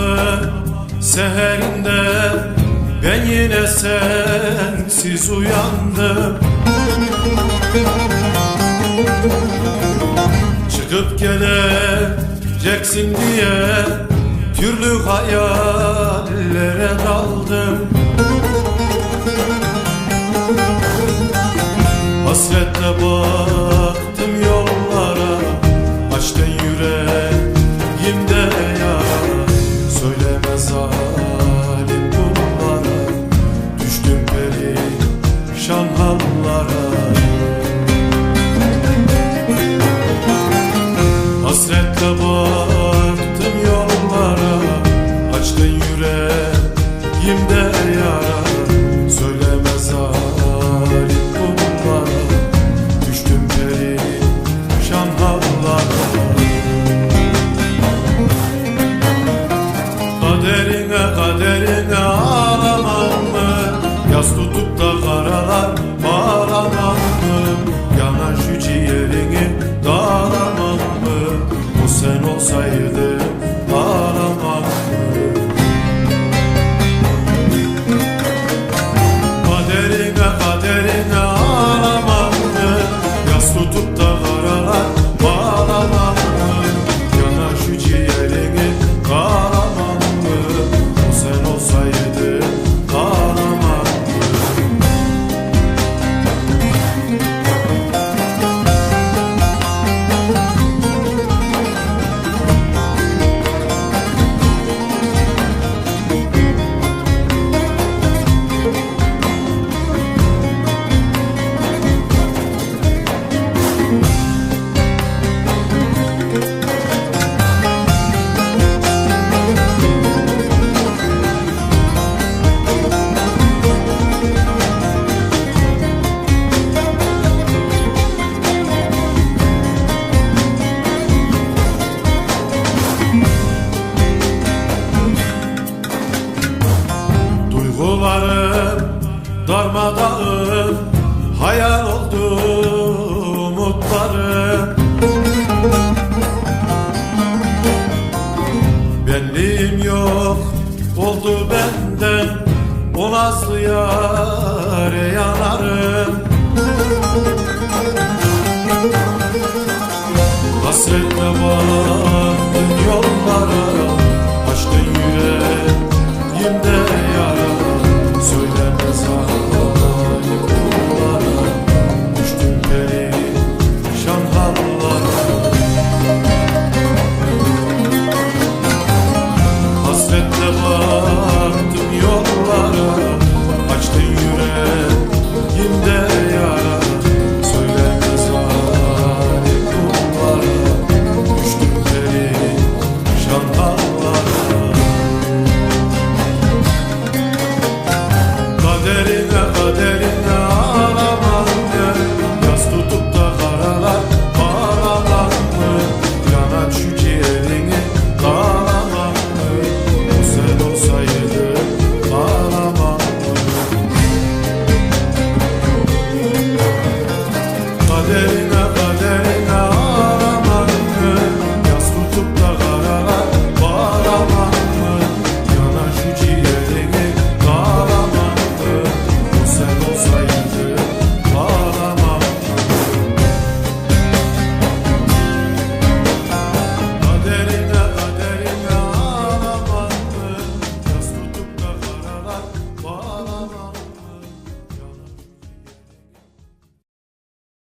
sabahı seherinde ben yine sensiz uyandım. Çıkıp geleceksin diye türlü hayallere daldım. Hasretle bağlı yara Darmadağın hayal oldu umutlarım Benliğim yok oldu benden O nazlı yare yanarım. Hasretle baktım yollara love.